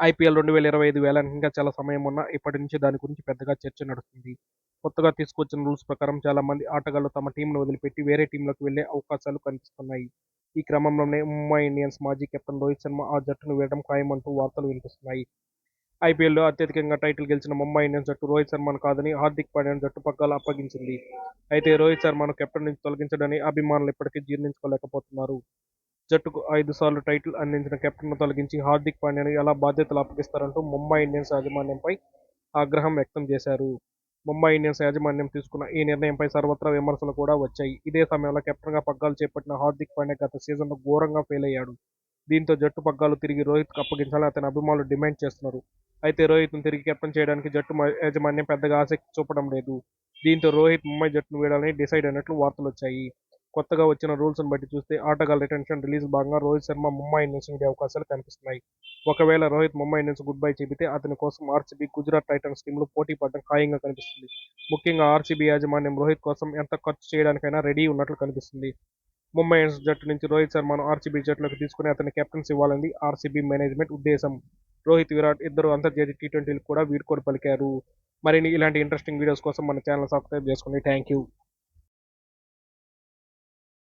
IPL రెండు వేల ఇరవై ఐదు వేల ఇంకా చాలా సమయం ఉన్నా ఇప్పటి నుంచి దాని గురించి పెద్దగా చర్చ నడుస్తుంది. కొత్తగా తీసుకొచ్చిన రూల్స్ ప్రకారం చాలా మంది ఆటగాళ్ళు తమ టీంను వదిలిపెట్టి వేరే టీంలోకి వెళ్ళే అవకాశాలు కనిపిస్తున్నాయి. ఈ క్రమంలోనే ముంబై ఇండియన్స్ మాజీ కెప్టెన్ రోహిత్ శర్మ ఆ జట్టును వీడడం ఖాయమంటూ వార్తలు వినిపిస్తున్నాయి. ఐపీఎల్లో అత్యధికంగా టైటిల్ గెలిచిన ముంబై ఇండియన్స్ జట్టు రోహిత్ శర్మను కాదని హార్దిక్ పాండ్యాను జట్టు పగ్గాలు అప్పగించింది. అయితే రోహిత్ శర్మను కెప్టెన్ నుంచి తొలగించడని అభిమానులు ఇప్పటికీ జీర్ణించుకోలేకపోతున్నారు. జట్టుకు ఐదు సార్లు టైటిల్ అందించిన కెప్టెన్ను తొలగించి హార్దిక్ పాండ్యాను ఎలా బాధ్యతలు అప్పగిస్తారంటూ ముంబై ఇండియన్స్ యాజమాన్యంపై ఆగ్రహం వ్యక్తం చేశారు. ముంబై ఇండియన్స్ యాజమాన్యం తీసుకున్న ఈ నిర్ణయంపై సర్వత్రా విమర్శలు కూడా వచ్చాయి. ఇదే సమయంలో కెప్టెన్గా పగ్గాలు చేపట్టిన హార్దిక్ పాండ్యా గత సీజన్లో ఘోరంగా ఫెయిల్ అయ్యాడు. దీంతో జట్టు పగ్గాలు తిరిగి రోహిత్కు అప్పగించాలని అతని అభిమానులు డిమాండ్ చేస్తున్నారు. అయితే రోహిత్ను తిరిగి కెప్టెన్ చేయడానికి జట్టు యాజమాన్యం పెద్దగా ఆసక్తి చూపడం లేదు. దీంతో రోహిత్ ముంబై జట్టును వీడాలని డిసైడ్ అయినట్లు వార్తలు వచ్చాయి. కొత్తగా వచ్చిన రూల్స్ని బట్టి చూస్తే ఆటగాళ్ళ రిటెన్షన్ రిలీజ్ భాగంగా రోహిత్ శర్మ ముంబై ఇండియన్స్ ఉండే అవకాశాలు కనిపిస్తున్నాయి. ఒకవేళ Rohit Mumbai Indians goodbye చెబితే అతని కోసం ఆర్సీబీ గుజరాత్ టైటన్స్ టీంలు పోటీ పడడం ఖాయంగా కనిపిస్తుంది. ముఖ్యంగా ఆర్సీబీ యాజమాన్యం రోహిత్ కోసం ఎంత ఖర్చు చేయడానికైనా రెడీ ఉన్నట్లు కనిపిస్తుంది. ముంబై ఇండియన్స్ జట్టు నుంచి రోహిత్ శర్మను ఆర్సీబీ జట్టులోకి తీసుకుని అతని కెప్టెన్స్ ఇవ్వాలని ఆర్సీబీ మేనేజ్మెంట్ ఉద్దేశం. రోహిత్ విరాట్ ఇద్దరు అంతర్జాతీయ టీ ట్వంటీలు కూడా వీడ్కోలు పలికారు. మరిన్ని ఇలాంటి ఇంట్రెస్టింగ్ వీడియోస్ కోసం మన ఛానల్ సబ్స్క్రైబ్ చేసుకోండి. Thank you